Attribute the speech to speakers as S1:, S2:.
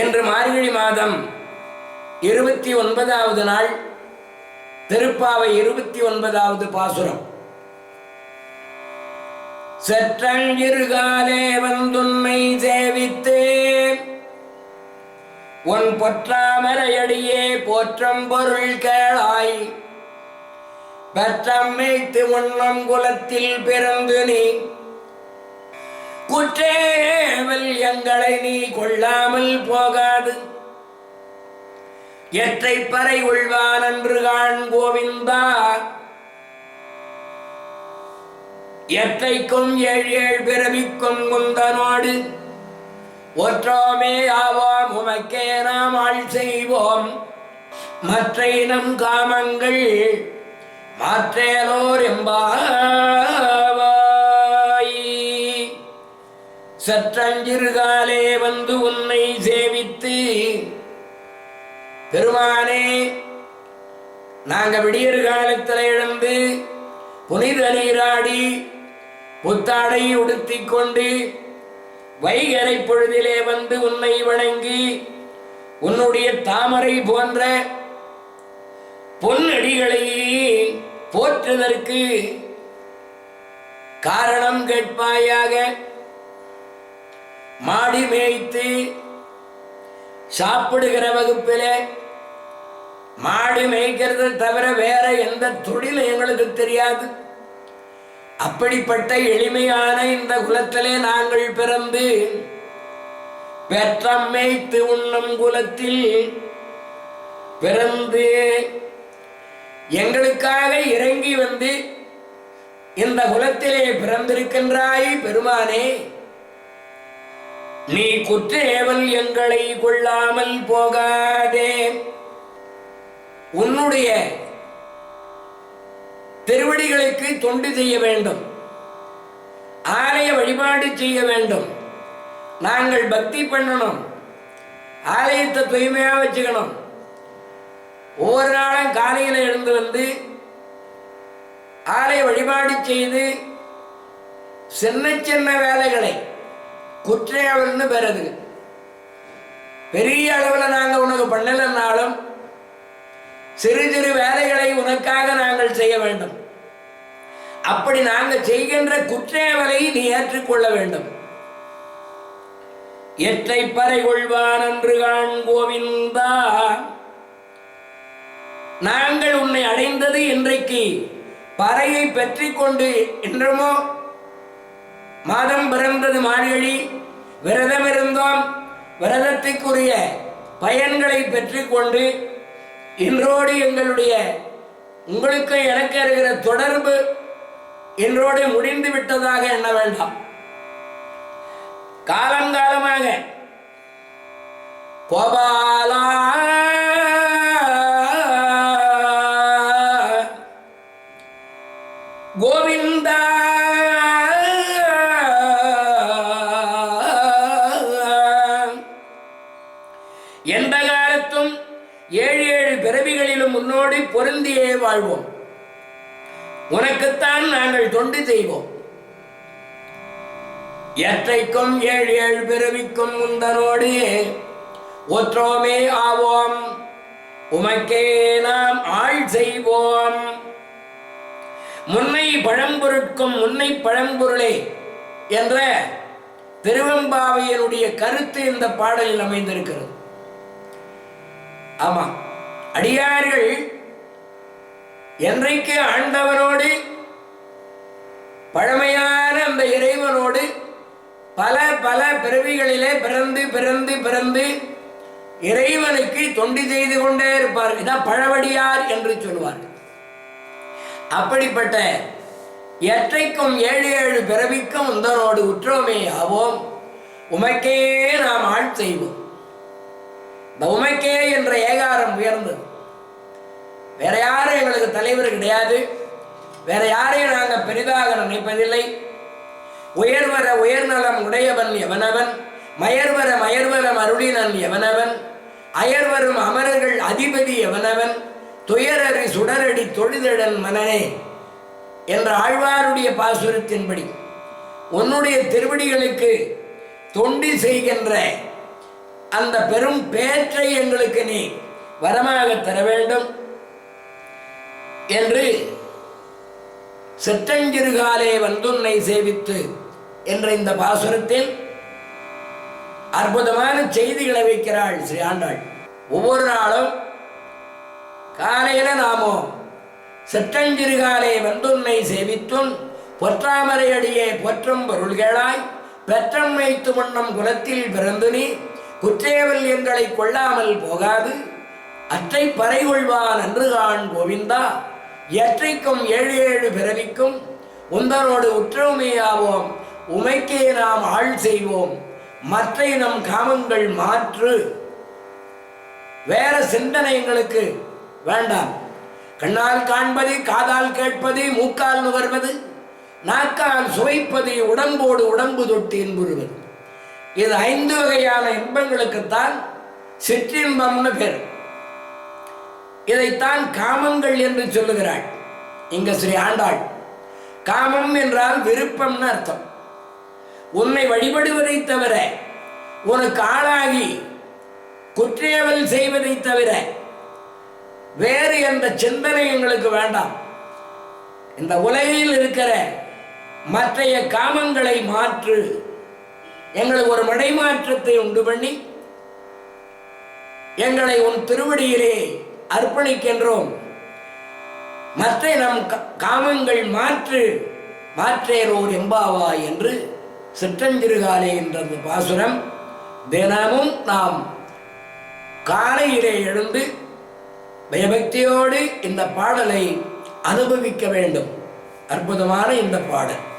S1: இன்று மார்கழி மாதம் இருபத்தி ஒன்பதாவது நாள் திருப்பாவை இருபத்தி ஒன்பதாவது பாசுரம். செற்றங்கிருகாலே வந்துன்னை சேவித்து உன் பொற்றாமரையடியே போற்றம் பொருள் கேளாய். பெற்றம் மேய்த்து உண்ணம் குலத்தில் பிறந்து நீ குற்றேவல் எங்களை நீ கொள்ளாமல் போகாது. எற்றை பறை உள்வான் என்று காண் கோவிந்தா. எற்றைக்கும் ஏழு ஏழ் பிறவிக்கும் குந்தனோடு. ஒற்றோமே ஆவோம் உமக்கே நாம் ஆள் செய்வோம். மற்ற இனம் காமங்கள் மாற்றேலோர் எம்பாவாய் சற்றஞ்சிறுகாலே வந்து உன்னை சேவித்து பெருமானே நாங்க விடியற் காலத்தில் எழுந்து புனித நீராடி புத்தாடை உடுத்தி கொண்டு வைகரை பொழுதிலே வந்து உன்னை வணங்கி உன்னுடைய தாமரை போன்ற பொன்னடிகளை போற்றுவதற்கு காரணம் கேட்பாயாக. மாடி மேய்த்து சாப்பிடுகிற வகுப்பில் மாடு மேய்க்கிறது தவிர வேற எந்த தொழில் எங்களுக்கு தெரியாது. அப்படிப்பட்ட எளிமையான இந்த குலத்திலே நாங்கள் பிறந்து பெற்றம் மேய்த்து உண்ணும் குலத்தில் பிறந்து எங்களுக்காக இறங்கி வந்து இந்த குலத்திலே பிறந்திருக்கின்றாய் பெருமானே. நீ குற்றேவல் எங்களை கொள்ளாமல் போகாதே. உன்னுடைய திருவடிகளுக்கு தொண்டு செய்ய வேண்டும். ஆலய வழிபாடு செய்ய வேண்டும். நாங்கள் பக்தி பண்ணணும். ஆலயத்தை தூய்மையாக வச்சுக்கணும். ஒவ்வொரு நாளும் காலையில் எழுந்து வந்து ஆலய வழிபாடு செய்து சின்ன சின்ன வேலைகளை குற்றேவல்னு பேர் அதுக்கு பெரிய அளவில் நாங்கள் உனக்கு பண்ணலைன்னாலும் சிறு சிறு வேலைகளை உனக்காக நாங்கள் செய்ய வேண்டும். அப்படி நாங்கள் செய்கின்ற குற்றேவலை நீ ஏற்றுக்கொள்ள வேண்டும். எற்றை பறை கொள்வான் என்று காண் கோவிந்தா. நாங்கள் உன்னை அடைந்தது இன்றைக்கு பறையை பெற்றிக்கொண்டு கொண்டு மாதம் பிறந்தது மார்கழி விரதம் இருந்தோம் விரதத்துக்குரிய பயன்களை பெற்றுக்கொண்டு இன்றோடு எங்களுடைய உங்களுக்கு எனக்கு இருக்கிற தொடர்பு இன்றோடு முடிந்து விட்டதாக எண்ண வேண்டாம். காலங்காலமாக கோபா உன்னோடு பொருந்தியே வாழ்வோம். உனக்குத்தான் நாங்கள் தொண்டு செய்வோம். எற்றைக்கும் ஏழு ஏழு பிறவிக்கும் முந்தனோடு ஒற்றோமே ஆவோம். உமக்கே நாம் ஆள் செய்வோம். முன்னை பழம்பொருட்கும் முன்னை பழம்பொருளே என்ற திருவம்பாவையனுடைய கருத்து இந்த பாடலில் அமைந்திருக்கிறது. ஆமா அடியார்கள் என்றைக்கு ஆண்டவனோடு பழமையான அந்த இறைவனோடு பல பல பிறவிகளிலே பிறந்து பிறந்து பிறந்து இறைவனுக்கு தொண்டு செய்து கொண்டே இருப்பார்கள் இதான் பழவடியார் என்று சொல்வார்கள். அப்படிப்பட்ட எற்றைக்கும் ஏழு ஏழு பிறவிக்கும் உந்தனோடு உற்றோமே ஆவோம். உமக்கே நாம் ஆள் செய்வோம். இந்த உமைக்கே ஏகாரம் உயர்ந்தது. வேற யாரும் எங்களுக்கு தலைவர் கிடையாது. வேற யாரையும் நாங்கள் பெரிதாக நினைப்பதில்லை. உயர்வர உயர்நலம் உடையவன் எவனவன்? மயர்வர மயர்வரம் அருளினன் எவனவன்? அயர்வரும் அமரர்கள் அதிபதி எவனவன்? துயரறி சுடரடி தொழுதழன் மனனே என்ற ஆழ்வாருடைய பாசுரத்தின்படி உன்னுடைய திருவடிகளுக்கு தொண்டி செய்கின்ற அந்த பெரும் பேற்றை எங்களுக்கு நீ வரமாக தர வேண்டும் என்று செற்றஞ்சிறுகாலே வந்துன்னை சேவித்து என்ற இந்த பாசுரத்தில் அற்புதமான செய்திகளை வைக்கிறாள் ஸ்ரீ ஆண்டாள். ஒவ்வொரு நாளும் காலையில நாமோ செற்றஞ்சிறுகாலே வந்துன்னை சேவித்துன் பொற்றாமரை அடியே பொற்றும் பொருள்களாய் பெற்றம் வைத்து துமண்ணம் குலத்தில் பிறந்து நீ குற்றேவல் எங்களை கொள்ளாமல் போகாது. அற்றை பறை கொள்வான் அன்று கோவிந்தா. எற்றைக்கும் ஏழு ஏழு பிறவிக்கும் உந்தரோடு உற்றவுமையாவோம் உமைக்கே நாம் ஆள் செய்வோம். மற்றை நம் காமங்கள் மாற்று. வேற சிந்தனை எங்களுக்கு வேண்டாம். கண்ணால் காண்பது காதால் கேட்பது மூக்கால் நுகர்வது நாக்கால் சுவைப்பது உடம்போடு உடம்பு தொட்டு இன்புறுவது. இது ஐந்து வகையான இன்பங்களுக்குத்தான் சிற்றின்பம்னு பேர். இதைத்தான் காமங்கள் என்று சொல்லுகிறாள். இங்க ஸ்ரீ ஆண்டாள். காமம் என்றால் விருப்பம்னு அர்த்தம். உன்னை வழிபடுவதை தவிர உனக்கு ஆளாகி குற்றேவல் செய்வதை தவிர வேறு எந்த சிந்தனை எங்களுக்கு வேண்டாம். இந்த உலகில் இருக்கிற மற்றைய காமங்களை மாற்று எங்களுக்கு ஒரு மடைமாற்றத்தை உண்டு பண்ணி எங்களை உன் திருவடியிலே அர்ப்பணிக்கின்றோம். மற்ற நம் க- காமங்கள் மாற்று மாற்றேரோர் எம்பாவா என்று சிற்றஞ்சிறுகாலே என்ற அந்த பாசுரம். தினமும் நாம் காலையிலே எழுந்து பயபக்தியோடு இந்த பாடலை அனுபவிக்க வேண்டும். அற்புதமான இந்த பாடல்.